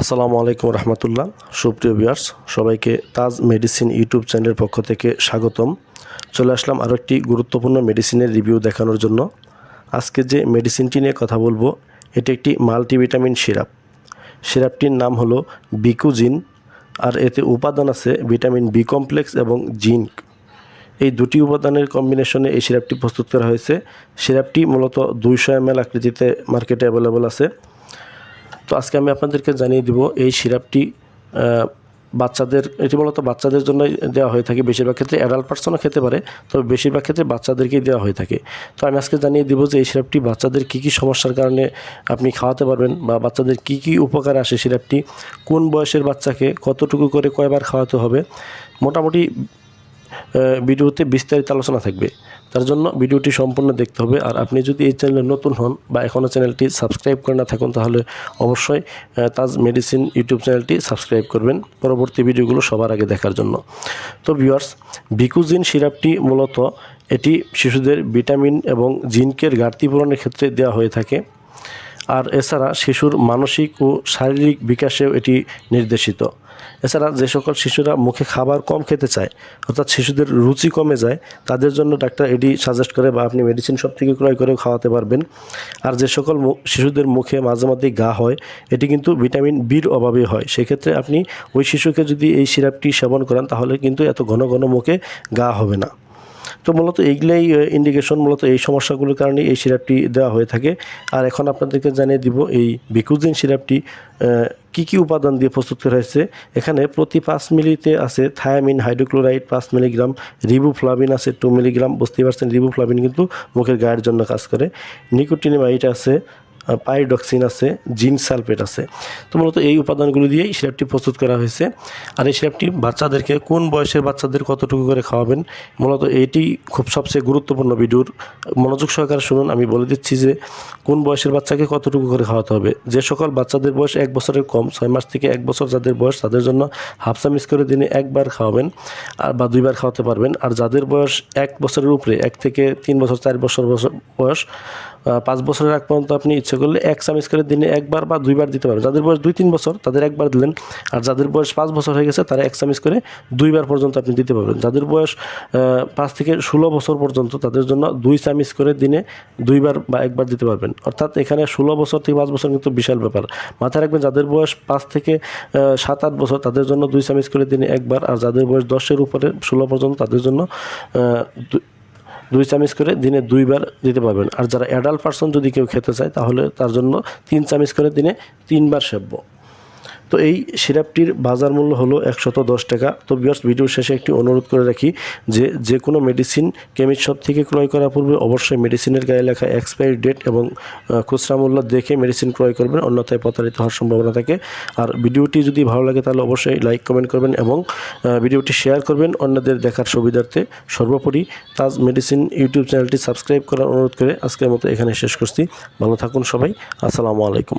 আসসালামু আলাইকুম রহমতুল্লাহ। সুপ্রিয় ভিউয়ার্স, সবাইকে তাজ মেডিসিন ইউটিউব চ্যানেলের পক্ষ থেকে স্বাগতম। চলে আসলাম আরও একটি গুরুত্বপূর্ণ মেডিসিনের রিভিউ দেখানোর জন্য। আজকে যে মেডিসিনটি নিয়ে কথা বলব, এটি একটি মাল্টিভিটামিন সিরাপ। সিরাপটির নাম হলো বিকুজিন, আর এতে উপাদান আছে ভিটামিন বি কমপ্লেক্স এবং জিঙ্ক। এই দুটি উপাদানের কম্বিনেশনে এই সিরাপটি প্রস্তুত করা হয়েছে। সিরাপটি মূলত দুইশো এম আকৃতিতে মার্কেটে অ্যাভেলেবল আছে। তো আজকে আমি আপনাদেরকে জানিয়ে দিব এই সিরাপটি বাচ্চাদের, এটি মূলত বাচ্চাদের জন্য দেওয়া হয়ে থাকে। বেশিরভাগ ক্ষেত্রে অ্যাডাল্ট পার্সনও খেতে পারে, তবে বেশিরভাগ ক্ষেত্রে বাচ্চাদেরকেই দেওয়া হয়ে থাকে। তো আমি আজকে জানিয়ে দিব যে এই সিরাপটি বাচ্চাদের কী কী সমস্যার কারণে আপনি খাওয়াতে পারবেন বা বাচ্চাদের কী কী উপকার আসে সিরাপটি, কোন বয়সের বাচ্চাকে কতটুকু করে কয়বার খাওয়াতে হবে, মোটামুটি ভিডিওতে বিস্তারিত আলোচনা থাকবে। তার জন্য ভিডিওটি সম্পূর্ণ দেখতে হবে। আর আপনি যদি এই চ্যানেলে নতুন হন বা এখনও চ্যানেলটি সাবস্ক্রাইব করে না থাকুন, তাহলে অবশ্যই তাজ মেডিসিন ইউটিউব চ্যানেলটি সাবস্ক্রাইব করবেন। পরবর্তী ভিডিওগুলো সবার আগে দেখার জন্য। তো ভিউয়ার্স, ভিকুজিন সিরাপটি মূলত এটি শিশুদের ভিটামিন এবং জিঙ্কের ঘাটতি পূরণের ক্ষেত্রে দেওয়া হয়ে থাকে। আর এছাড়া শিশুর মানসিক ও শারীরিক বিকাশেও এটি নির্দেশিত। এছাড়া যে সকল শিশুরা মুখে খাবার কম খেতে চায়, অর্থাৎ শিশুদের রুচি কমে যায়, তাদের জন্য ডাক্তার এটি সাজেস্ট করে বা আপনি মেডিসিন সব থেকে ক্রয় করেও খাওয়াতে পারবেন। আর যে সকল শিশুদের মুখে মাঝে মধ্যেই গা হয়, এটি কিন্তু ভিটামিন বির অভাবে হয়। সেক্ষেত্রে আপনি ওই শিশুকে যদি এই সিরাপটি সেবন করেন, তাহলে কিন্তু এত ঘন ঘন মুখে গা হবে না। তো মূলত এইগুলাই ইন্ডিকেশন মূলত এই সমস্যাগুলোর কারণে এই সিরাপটি দেওয়া হয়ে থাকে। আর এখন আপনাদেরকে জানিয়ে দিব এই বিকুজিন সিরাপটি কি কি উপাদান দিয়ে প্রস্তুত করা হয়েছে। এখানে প্রতি পাঁচ মিলিতে আছে থায়ামিন, হাইড্রোক্লোরাইড পাঁচ মিলিগ্রাম রিবুফ্লাভিন আছে টু মিলিগ্রাম, বুঝতেই পারছেন রিবুফ্লাভিন কিন্তু মুখের গায়ের জন্য কাজ করে। নিকোটিনিমাইট আছে পাইডক্সিন আছে জিঙ্ক সালফেট আছে। তো মূলত এই উপাদানগুলো দিয়ে এই সিরাপটি প্রস্তুত করা হয়েছে। আর এই সিরাপটি বাচ্চাদেরকে কোন বয়সের বাচ্চাদের কতটুকু করে খাওয়াবেন, মূলত এটি খুব সবচেয়ে গুরুত্বপূর্ণ ভিডিওর মনোযোগ সহকারে শুনুন। আমি বলে দিচ্ছি যে কোন বয়সের বাচ্চাকে কতটুকু করে খাওয়াতে হবে। যে সকল বাচ্চাদের বয়স এক বছরের কম, ছয় মাস থেকে এক বছর যাদের বয়স, তাদের জন্য হাফ চামিচ করে দিনে একবার খাওয়াবেন আর বা দুইবার খাওয়াতে পারবেন। আর যাদের বয়স এক বছরের উপরে, এক থেকে তিন বছর, চার বছর বয়স পাঁচ বছরের আগ পর্যন্ত আপনি ইচ্ছে করলে এক চামিচ করে দিনে একবার বা দুইবার দিতে পারবেন। যাদের বয়স দুই তিন বছর, তাদের একবার দিলেন। আর যাদের বয়স পাঁচ বছর হয়ে গেছে, তারা এক চামিচ করে দুইবার পর্যন্ত আপনি দিতে পারবেন। যাদের বয়স পাঁচ থেকে ষোলো বছর পর্যন্ত, তাদের জন্য দুই চামিচ করে দিনে দুইবার বা একবার দিতে পারবেন। অর্থাৎ এখানে ষোলো বছর থেকে পাঁচ বছর কিন্তু বিশাল ব্যাপার। মাথায় রাখবেন, যাদের বয়স পাঁচ থেকে সাত, আট বছর, তাদের জন্য দুই চামিচ করে দিনে একবার। আর যাদের বয়স দশের উপরে ষোলো পর্যন্ত, তাদের জন্য দুই চামিচ করে দিনে দুইবার দিতে পারবেন। আর যারা অ্যাডাল্ট পার্সন যদি কেউ খেতে চায়, তাহলে তার জন্য তিন চামিচ করে দিনে তিনবার সেব্য তো এই সিরাপটির বাজার মূল্য হলো একশত দশ টাকা। তো বিয়ার্স ভিডিওর শেষে একটি অনুরোধ করে রাখি যে যে কোনো মেডিসিন কেমিস্ট শপ থেকে ক্রয় করার পূর্বে অবশ্যই মেডিসিনের গায়ে লেখা এক্সপায়ারি ডেট এবং খুচরা মূল্য দেখে মেডিসিন ক্রয় করবেন, অন্যথায় প্রতারিত হওয়ার সম্ভাবনা থাকে। আর ভিডিওটি যদি ভালো লাগে তাহলে অবশ্যই লাইক কমেন্ট করবেন এবং ভিডিওটি শেয়ার করবেন অন্যদের দেখার সুবিধার্থে। সর্বোপরি তাজ মেডিসিন ইউটিউব চ্যানেলটি সাবস্ক্রাইব করার অনুরোধ করে আজকের মতো এখানে শেষ করছি। ভালো থাকুন সবাই। আসসালামু আলাইকুম।